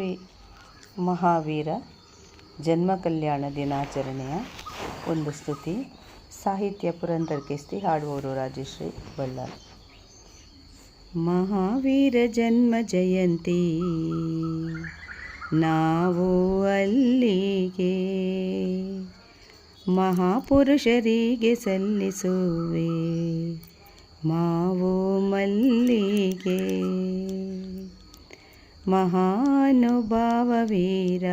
ಶ್ರೀ ಮಹಾವೀರ ಜನ್ಮ ಕಲ್ಯಾಣ ದಿನಾಚರಣೆಯ ಒಂದು ಸ್ತುತಿ, ಸಾಹಿತ್ಯ ಪುರಂದರ್ ಹಾಡುವವರು ರಾಜಶ್ರೀ ಬಳ್ಳಾರಿ ಮಹಾವೀರ ಜನ್ಮ ಜಯಂತಿ, ನಾವು ಅಲ್ಲಿಗೆ ಮಹಾಪುರುಷರಿಗೆ ಸಲ್ಲಿಸುವೆ, ಮಾವು ಮಲ್ಲಿಗೆ. ಮಹಾನುಭಾವ ವೀರ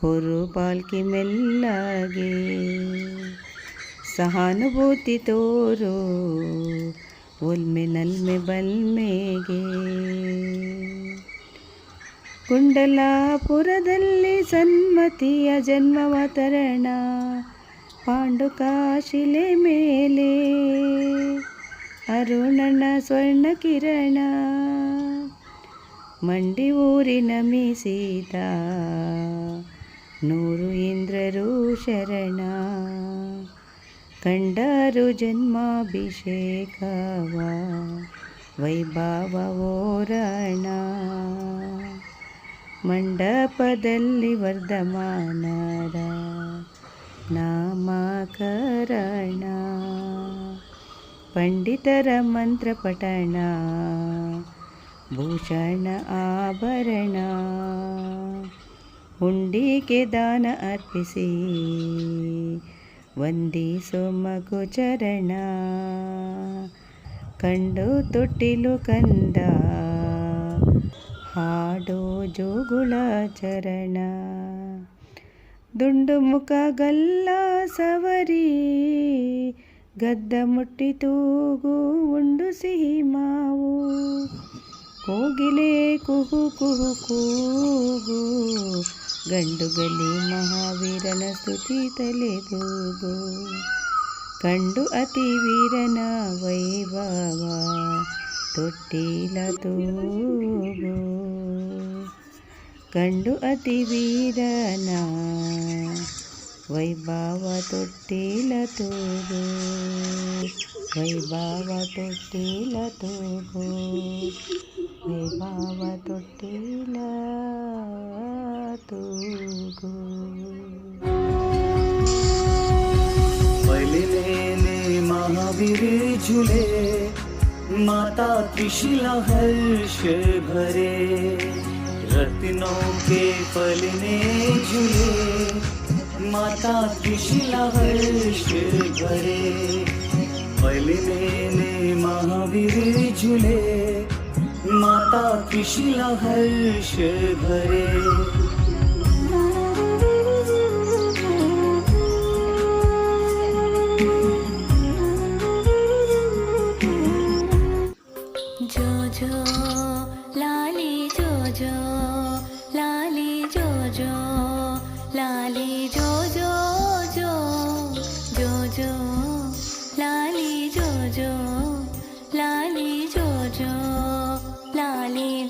ಹೊರು ಪಾಲ್ಕಿ ಮೆಲ್ಲಗೆ ಸಹಾನುಭೂತಿ ತೋರು. ಒಲ್ಮೆ ನಲ್ಮೆ ಬಲ್ಮೆಗೆ ಕುಂಡಲಾಪುರದಲ್ಲಿ ಸನ್ಮತಿಯ ಜನ್ಮವತರಣ ಪಾಂಡುಕಾಶಿಲೆ ಮೇಲೆ ಅರುಣನ ಸ್ವರ್ಣ ಕಿರಣ ಮಂಡಿ ಊರಿನ ಮೀಸಿದ ನೂರು ಇಂದ್ರರು ಶರಣ. ಕಂಡರು ಜನ್ಮಾಭಿಷೇಕವ ವೈಭವ ಓರಣ. ಮಂಡಪದಲ್ಲಿ ವರ್ಧಮಾನರ ನಾಮಕರಣ. ಪಂಡಿತರ ಮಂತ್ರಪಠಣ ಭೂಷಣ ಆಭರಣ, ಹುಂಡಿಗೆ ದಾನ ಅರ್ಪಿಸಿ ವಂದಿಸೋ ಮಗು ಚರಣ, ಕಂಡು ತೊಟ್ಟಿಲು ಕಂದ, ಹಾಡೋ ಜೋಗುಳ ಚರಣ. ದುಂಡು ಮುಖ ಗಲ್ಲ ಸವರಿ, ಗದ್ದ ಮುಟ್ಟಿ ತೂಗು ಉಂಡು ಸಿಹಿ ಮಾವು. ಕೋಗಿಲೆ ಕುಹು ಕುಹು ಕೂಗು ಗಂಡುಗಲಿ ಮಹಾವೀರನ ಸ್ತುತಿ ತಲೆದೂಗು ಕಂಡು ಅತಿ ವೀರನ ವೈಭವ ತೊಟ್ಟಿಲ ತೂಗು ಕಂಡು ಅತಿ ವೀರನ ವೈಭವ ತೊಟ್ಟಿಲ ತೂಗು ವೈಭವ ತೊಟ್ಟಿಲ ತೂಗು ವೈಭವ ತೊಟ್ಟಿಲ ತೂಗು पलिलेले महावीर झुले माता त्रिशिला हर्ष भरे रत्नों के पलने झूले माता त्रिशिला हर्ष भरे पलिलेले महावीर झुले माता त्रिशिला हर्ष भरे जो जो लाली जो जो लाली जो जो लाली जो जो Jojo，laali。